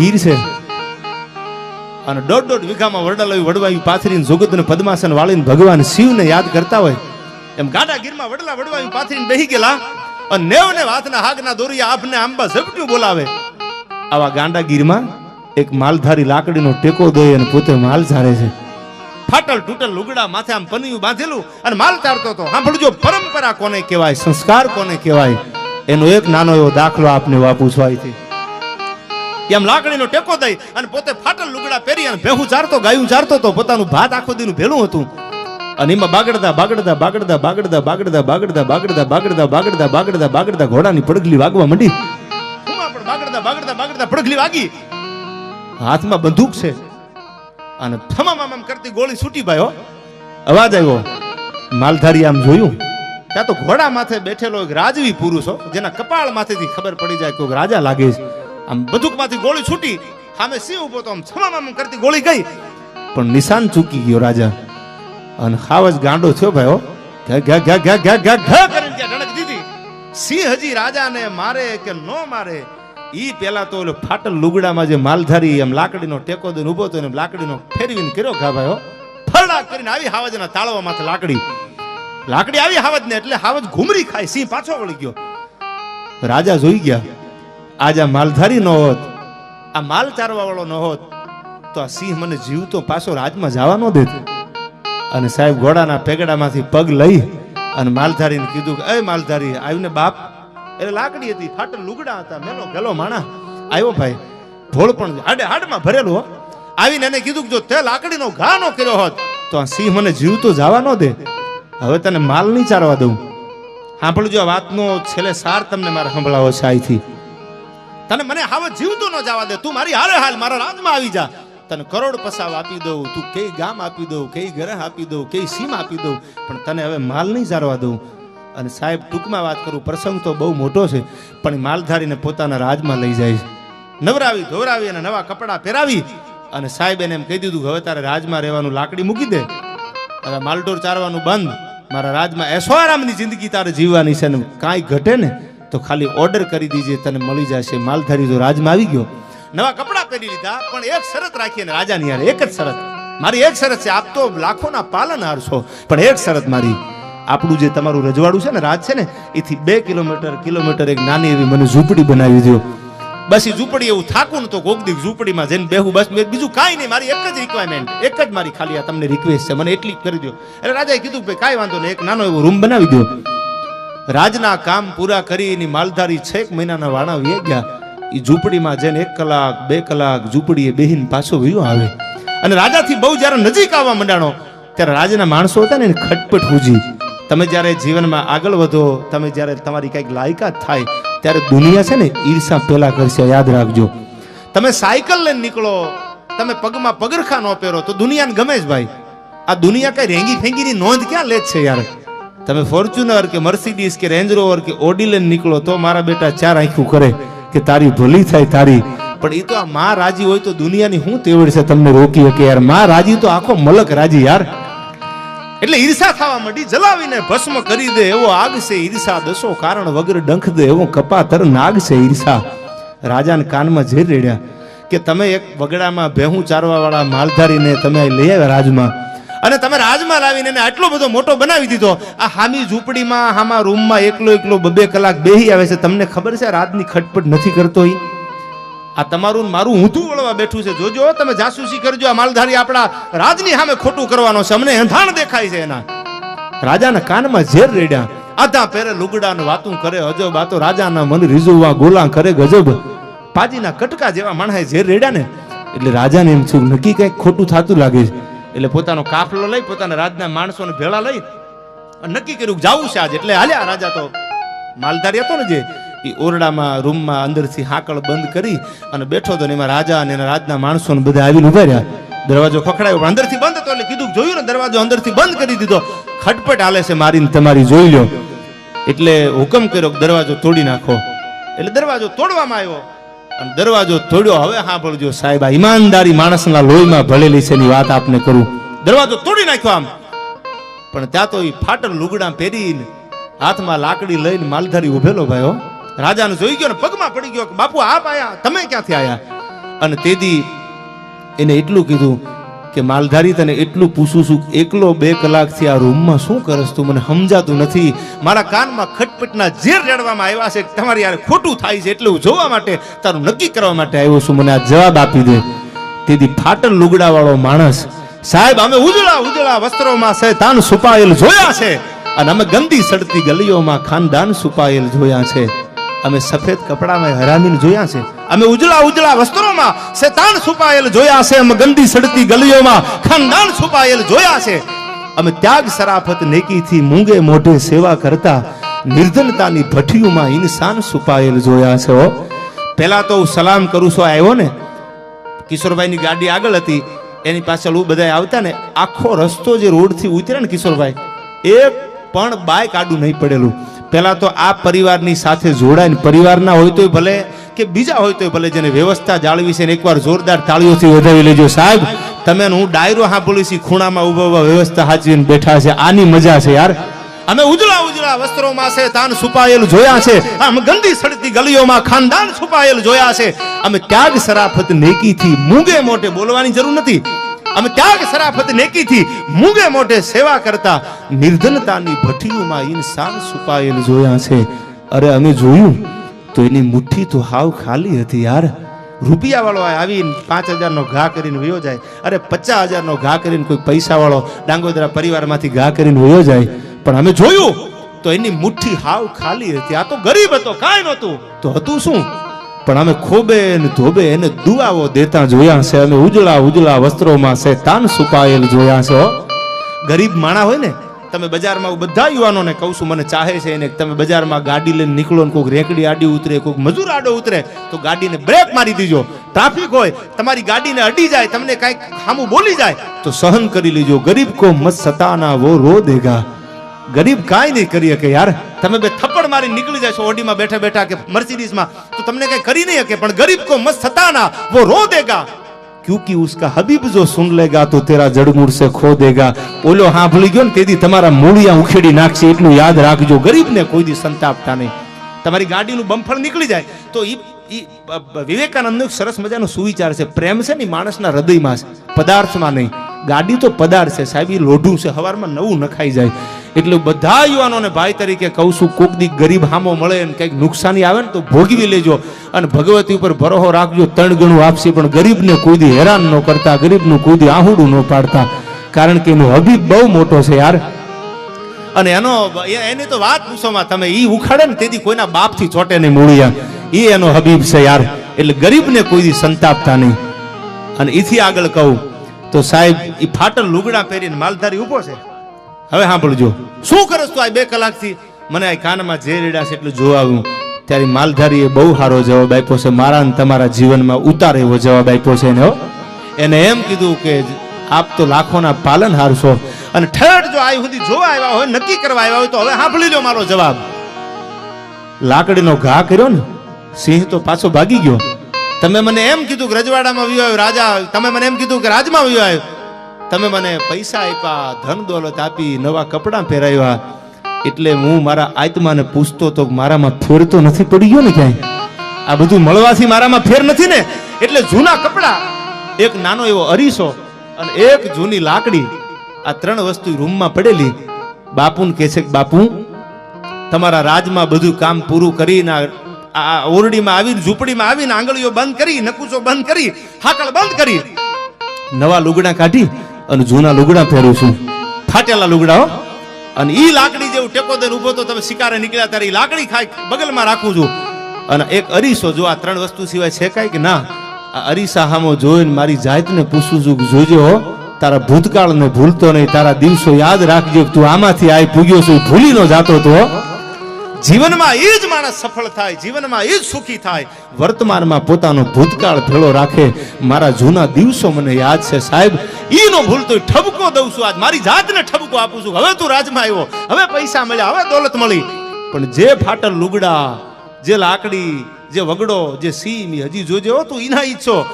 ગીર છે. અને દોઢ દોઢ વીઘામાં વડલાવી વડવાયું પાથરીને જોગતને પદ્માસન વાળીને ભગવાન શિવને યાદ કરતા હોય. એમ ગાડા ગીરમાં વડલા વડવાયું પાથરીને બેહી ગયેલા અને નેવ ને હાથના હાગના દોરિયા આપને આંબા ઝપટ્યું બોલાવે. આવા ગાંડા ગીરમાં એક માલધારી લાકડીનો ટેકો દોઈ અને પોતે માલ ઝારે છે. ફાટલ તૂટલ લુગડા માથે આમ પનિયું બાંધેલું અને માલ ચારતો હતો. સાંભળજો, પરંપરા કોને કહેવાય, સંસ્કાર કોને કહેવાય? એનો એક નાનો એવો દાખલો આપને વાપું છું એમ લાકડીનો ટેકો દઈ અને પોતે ફાટલ લુગડા પહેરી અને ભેહું ચારતો ગાયું ચારતો તો પોતાનું ભાત આખો દીનું ભેલું હતું અને એમાં બાગડતા બાગડતા બાગડતા બાગડતા બાગડતા બાગડતા બાગડતા બાગડતા બાગડતા બાગડતા બાગડતા ઘોડાની પડગલી વાગવા માંડી પણ બાગડતા બાગડતા બાગડતા પડગલી વાગી હાથમાં બંદૂક છે અને થમામ આમ કરતી ગોળી છૂટી ભાઈ અવાજ આવ્યો માલધારી આમ જોયું ત્યાં તો ઘોડા માથે બેઠેલો એક રાજવી પુરુષ જેના કપાળ માથેથી ખબર પડી જાય કે રાજા લાગે છે આમ બંદૂકમાંથી ગોળી છૂટી, સામે સિંહ ઊભો તો આમ છમામામ કરતી ગોળી ગઈ. પણ નિશાન ચૂકી ગયો રાજા. અને જ ગાંડો થયો ભાઈ હો. ઘા ઘા ઘા ઘા ઘા ઘા ઘા કરીને ત્યાં ડણક દીધી. સિંહ હજી રાજાને મારે કે ન મારે, ઈ પેલા તો ઓલો ફાટલ લુગડામાં જે માલધારી એમ લાકડીનો ટેકો દઈને ઊભો હતો એમ લાકડીનો ફેરવીને કર્યો ઘા ભાઈ હો. ફરડા કરીને આવી હાવજના તાળવા માથે લાકડી. લાકડી આવી હાવજ ને એટલે હાવજ ઘુમરી ખાય, સિંહ પાછો વળી ગયો. રાજા જોઈ ગયા. આજ આ માલધારી ન હોત, આ માલ ચારવા વાળો ન હોત, તો આ સિંહ મને જીવતો પાછો રાજમાં જવા ન દેત. અને સાહેબ ઘોડાના પેગડામાંથી પગ લઈ અને માલધારીને કીધું કે, એ માલધારી, આવીને બાપ. એટલે લાકડી હતી ફાટ લુગડા હતા, મેલો ગેલો માણા આવ્યો ભાઈ ઢોળ પણ હાડે, હાડમાં ભરેલું આવીને એને કીધું કે જો તે લાકડીનો ઘા નો કર્યો હોત, તો આ સિંહ મને જીવતો જવા ન દે. હવે તને માલ નહીં ચારવા દઉં. સાંભળજો વાતનો છેલ્લે સાર તમને મારે સંભળાવો છે અહીંથી તને મને હાવ જીવતો ન જવા દે. તું મારી હારે હાલ, મારા રાજમાં આવી જા. તને કરોડ પસાવ આપી દઉં, તું કઈ ગામ આપી દઉં કઈ ગ્રહ આપી દઉં કઈ સીમ આપી દઉં, પણ તને હવે માલ નહીં ચારવા દઉં. અને સાહેબ, ટૂંકમાં વાત કરું, પ્રસંગ તો બહુ મોટો છે, પણ માલધારીને પોતાના રાજમાં લઈ જાય છે. નવરાવી ધોરાવી અને નવા કપડાં પહેરાવી અને સાહેબ એને એમ કહી દીધું હવે તારે રાજમાં રહેવાનું લાકડી મૂકી દે. હવે માલઢોર ચારવાનું બંધ. મારા રાજમાં એશોઆરામની જિંદગી તારે જીવવાની છે ને કાંઈ ઘટે ને તો ખાલી ઓર્ડર કરી દીજે, તને મળી જશે. માલધારી જો રાજમાં આવી ગયો, નવા કપડાં પહેરી લીધા, પણ એક શરત રાખી અને રાજાની યાર એક જ શરત. મારી એક શરત છે, આપ તો લાખોના પાલન છો પણ એક શરત મારી, આપણું જે તમારું રજવાડું છે ને, રાજ છે ને, એથી બે કિલોમીટર કિલોમીટર એક નાની એવી મને ઝૂંપડી બનાવી દો બસ એ ઝૂંપડી એવું થાકું તો કોક દી ઝૂંપડીમાં જઈને બેહું, બસ મેં બીજું કાંઈ નહીં, મારી એક જ રિક્વાયરમેન્ટ એક જ મારી ખાલી આ તમને રિક્વેસ્ટ છે, મને એટલી જ કરી દો એટલે રાજાએ કીધું કે કાંઈ વાંધો નહીં, એક નાનો એવો રૂમ બનાવી દો રાજના કામ પૂરા કરી એની માલધારી છેક મહિનાના વાણા વી ગયા. એ ઝૂંપડીમાં જઈને એક કલાક, બે કલાક ઝૂંપડીએ બેહીને પાછો વયો આવે. અને રાજાથી બહુ જ્યારે નજીક આવવા માંડાણો, ત્યારે રાજના માણસો હતા ને એને ખટપટ હુજી. તમે જ્યારે જીવનમાં આગળ વધો, તમે જ્યારે તમારી કંઈક લાયકાત થાય, ત્યારે દુનિયા છે ને ઈર્ષા પેલા કરશે, યાદ રાખજો. તમે સાયકલ લઈને નીકળો, તમે પગમાં પગરખા ન પહેરો, તો દુનિયાને ગમે જ ભાઈ. આ દુનિયા કઈ રેંગી ફેંગીની નોંધ ક્યાં લે છે યાર? તમે ફોર્ચ્યુનર કે મર્સિડીઝ કે રેન્જ રોવર કે ઓડી લઈને નીકળો તો મારા બેટા ચાર આંખું કરે કે તારી ભલી થાય તારી. પણ એ તો આ માં રાજી હોય તો દુનિયાની શું તેવડ છે તમને રોકી શકે યાર. માં રાજી તો આખો મલક રાજી યાર. એટલે ઈર્ષા થવા માંડી, જલાવીને ભસ્મ કરી દે એવો આગ છે ઈર્ષા. દસો કારણ વગર ડંખ દે એવો કપાતર નાગ છે ઈર્ષા. રાજાને કાનમાં ઝેર રેડ્યા કે તમે એક વગડામાં ભેહું ચારવા વાળા માલધારીને તમે લઈ આવ્યા રાજમાં. અને તમે રાજમાં લાવીને એને આટલો બધો મોટો બનાવી દીધો. આ હામી ઝૂંપડીમાં, હામા રૂમમાં એકલો એકલો બબે કલાક બેહી આવે છે. તમને ખબર છે રાતની ખટપટ નથી કરતો એ આ તમારું મારું ઊંધું વળવા બેઠું છે. જોજો, તમે જાસૂસી કરજો. આ માલધારી આપણા રાજની સામે ખોટું કરવાનો છે. અમને એંધાણ દેખાય છે એના. રાજાના કાનમાં ઝેર રેડ્યા. આધા પેરે લુગડાને વાતું કરે, અજબ. આ તો રાજાના મન રીઝુવા ગોલા કરે, ગજબ. પાજીના કટકા જેવા માણસે ઝેર રેડ્યા ને. એટલે રાજાને એમ થયું, નક્કી કંઈક ખોટું થતું લાગે છે. એટલે પોતાનો કાફલો લઈ, પોતાના રાજના માણસોને ભેળા લઈ નક્કી કર્યું જાવું છે આજ. એટલે હાલ્યા રાજા તો માલધારી હતો ને જે, એ ઓરડામાં, રૂમમાં અંદરથી હાકળ બંધ કરી અને બેઠો ને એમાં રાજા અને એના રાજના માણસોને બધા આવીને ઊભા રહ્યા. દરવાજો ખખડાયો, પણ અંદરથી બંધ હતો એટલે કીધું જોયું ને, દરવાજો અંદરથી બંધ કરી દીધો. ખટપટ હાલે છે મારીને તમારી જોઈ લો એટલે હુકમ કર્યો દરવાજો તોડી નાખો. એટલે દરવાજો તોડવામાં આવ્યો. અને દરવાજો તોડ્યો. હવે સાંભળજો સાહેબ, આ ઈમાનદારી માણસના લોહીમાં ભળેલી છે એની વાત આપને કરું. દરવાજો તોડી નાખ્યો આમ. પણ ત્યાં તો એ ફાટલ લુગડા પહેરીને હાથમાં લાકડી લઈને માલધારી ઉભેલો ભાઈઓ રાજાને જોઈ ગયો ને પગમાં પડી ગયો કે બાપુ આપ આયા? તમે ક્યાંથી આયા? અને તેથી એને એટલું કીધું કે માલધારી તને એટલું પૂછું છું, એકલો બે કલાકથી આ રૂમમાં શું કરસ તું? મને સમજાતું નથી. મારા કાનમાં ખટપટના ઝેર રેડવામાં આવ્યા છે તમારી યાર ખોટું થાય છે એટલું જોવા માટે, તારું નક્કી કરવા માટે આવ્યો છું. મને આ જવાબ આપી દે. તેથી ફાટલ લુગડાવાળો માણસ, સાહેબ, અમે ઉજળા ઉજળા વસ્ત્રોમાં શૈતાન છુપાયેલ જોયા છે અને અમે ગંદી સડતી ગલીઓમાં ખાનદાન છુપાયેલ જોયા છે. અમે સફેદ કપડામાં હરામીને જોયા છે. અમે ઉજળા ઉજળા વસ્ત્રોમાં શેતાન છુપાયેલ જોયા છે. અમે ગંદી સડતી ગલીઓમાં ખાનદાન છુપાયેલ જોયા છે. અમે ત્યાગ સરાફત નેકીથી મૂંગે મોઢે સેવા કરતા નિર્ધનતાની ભઠ્ઠીઓમાં ઇન્સાન છુપાયેલ જોયા છે હો. પહેલા તો હું સલામ કરું છું આવ્યો ને. કિશોરભાઈની ગાડી આગળ હતી. એની પાછળ હું બધા આવતા ને. આખો રસ્તો જે રોડથી ઉતરે ને કિશોરભાઈ એક પણ બાઇક આડું નહીં પડેલું. પહેલા તો આ પરિવારની સાથે જોડાઈને પરિવારના હોય તોય ભલે કે બીજા હોય તોય ભલે જેને વ્યવસ્થા જાળવી છે એકવાર જોરદાર તાળીઓથી વધાવી લેજો. સાહેબ, તમે હું ડાયરો સાંભળું છું ખૂણામાં ઊભા ઊભા વ્યવસ્થા હાચવીને બેઠા છે. આની મજા છે યાર. અમે ઉજળા ઉજળા વસ્ત્રોમાં છે, તાન છુપાયેલ જોયા છે. આમ ગંદી સડતી ગલીઓમાં ખાનદાન છુપાયેલ જોયા છે. અમે ત્યાગ સરાફત નેકીથી મૂંગે મોટે બોલવાની જરૂર નથી. અમે ત્યાગ સરાફત નેકીથી મૂંગે મોઢે સેવા કરતા નિર્ધનતાની ભઠ્ઠીઓમાં ઇન્સાન છુપાયેલ જોયા છે. અરે અમે જોયું તો એની મુઠ્ઠી તો હાવ ખાલી હતી યાર. રૂપિયા વાળો આવીને પાંચ હજારનો ઘા કરીને વયો જાય. અરે પચાસ હજારનો ઘા કરીને કોઈ પૈસા વાળો ડાંગોદરા પરિવારમાંથી ઘા કરીને વયો જાય. પણ અમે જોયું તો એની મુઠ્ઠી હાવ ખાલી હતી. આ તો ગરીબ હતો, કાંઈ નહોતું. તો હતું શું? પણ અમે ખોબે ધોબે એને દુઆઓ દેતા જોયા છે. અમે ઉજળા ઉજળા વસ્ત્રોમાં છે તાન સુપાયેલ જોયા છો ગરીબ માણા હોય ને, તમે બજારમાં બધા યુવાનોને કહું છું, મને ચાહે છે એને તમે બજારમાં ગાડી લઈને નીકળો ને કોઈક રેકડી આડી ઉતરે, કોઈક મજૂર આડો ઉતરે, તો ગાડીને બ્રેક મારી દીજો. ટ્રાફિક હોય, તમારી ગાડીને અડી જાય, તમને કાંઈક સામું બોલી જાય, તો સહન કરી લેજો. ગરીબ કો મત સતાના વો રો દેગા. ગરીબ કાંઈ નહીં કરી શકે યાર. તમે બે મારી નીકળી જશો ઓડીમાં બેઠા બેઠા કે મર્સિડીઝમાં, તો તમને કઈ કરી નહીં શકે, પણ ગરીબ કો મત સતાના, વો રો દેગા. ક્યુંકિ ઉસકા હબીબ જો સુન લેગા, તો તેરા જડમૂળ સે ખો દેગા. ઓલો હા ભૂલી ગયો ને, તેથી તમારા મૂળિયા ઉખેડી નાખશે, એટલું યાદ રાખજો. ગરીબને કોઈ દી સંતાપતા નહીં. તમારી ગાડીનું બમફળ નીકળી જાય, તો એ વિવેકાનંદનો એક સરસ મજાનો સુવિચાર છે. પ્રેમ છે ને માણસના હૃદયમાં છે. પદાર્થમાં નહીં. ગાડી તો પદાર્થ છે સાહેબ એ લોઢું છે. હવારમાં નવું નખાઈ જાય. એટલે બધા યુવાનોને ભાઈ તરીકે કહું છું, કોક દી ગરીબ હામો મળે ને કંઈક નુકસાની આવે ને તો ભોગવી લેજો અને ભગવતી ઉપર ભરોહો રાખજો. ત્રણ ગણું આપશે, પણ ગરીબને કોઈ દી હેરાન ન કરતા, ગરીબનું કોઈ દી આહુડું ન પાડતા. કારણ કે એનો હબીબ બહુ મોટો છે યાર. અને એનો, એની તો વાત પૂછોમાં તમે એ ઉખાડે ને તેથી કોઈના બાપથી ચોટે નહીં મૂળિયા. એ એનો હબીબ છે યાર. એટલે ગરીબને કોઈ દી સંતાપતા નહીં. અને એથી આગળ કહું, તો સાહેબ એ ફાટલ લુગડા પહેરીને માલધારી ઊભો છે. હવે સાંભળજો શું કરસ તું આ બે કલાકથી? મને આ કાનમાં જે રેડા એટલું જોવા આવ્યું ત્યારે માલધારીએ બહુ સારો જવાબ આપ્યો છે. મારા તમારા જીવનમાં ઉતાર એવો જવાબ આપ્યો છે એને. એને એમ કીધું કે આપ તો લાખોના પાલન હારશો. અને ઠેઠ જો આવી સુધી જોવા આવ્યા હોય, નક્કી કરવા આવ્યા હોય તો હવે સાંભળી લો મારો જવાબ. લાકડીનો ઘા કર્યો ને, સિંહ તો પાછો ભાગી ગયો. તમે મને એમ કીધું કે રજવાડામાં વયો રાજા તમે મને એમ કીધું કે રાજમાં આવ્યો. તમે મને પૈસા આપ્યા, ધન દોલત આપી, નવા કપડાં પહેરાવ્યા. એટલે હું મારા આત્માને પૂછતો તો મારામાં ફેર તો નથી પડી ગયો ને ક્યાંય? આ બધું મળવાથી મારામાં ફેર નથી ને? એટલે જૂના કપડાં, એક નાનો એવો અરીસો અને એક જૂની લાકડી, આ ત્રણ વસ્તુ રૂમમાં પડેલી. બાપુને કહે છે કે, બાપુ, તમારા રાજમાં બધું કામ પૂરું કરીને આ- ઓરડીમાં આવીને, ઝૂંપડીમાં આવીને આંગળીઓ બંધ કરી, નકુચો બંધ કરી હાકળ બંધ કરી. નવા લુગડા કાઢી અને જૂના લુગડા પહેરું છું. ફાટેલા લુગડા અને એ લાકડી જેવું ટેકો દઈને ઊભો તો તમે શિકારે નીકળ્યા ત્યારે એ લાકડી ખાઈ બગલમાં રાખું છું. અને એક અરીસો જો આ ત્રણ વસ્તુ સિવાય છે કાંઈ કે ના? આ અરીસા હામો જોઈને મારી જાતને પૂછું છું જોજો તારા ભૂતકાળને ભૂલતો નહીં, તારા દિવસો યાદ રાખજો તું આમાંથી આ પૂગ્યો છું ભૂલી નો જાતો તો. જીવનમાં એ જ માણસ સફળ થાય, જીવનમાં એ જ સુખી થાય. વર્તમાનમાં પોતાનો ભૂતકાળ ભેળો રાખે. મારા જૂના દિવસો મને યાદ છે સાહેબ. ઈનો ભૂલતો ઠબકો દઉં છું આજ. મારી જાતને ઠબકો આપું છું. હવે તું રાજમાં આવ્યો. હવે પૈસા મળ્યા, હવે દોલત મળી. પણ જે ફાટલ લુગડા, જે લાકડી, જે વગડો, જે સીમ હજી જોજે તું ઈના ઈચ્છો.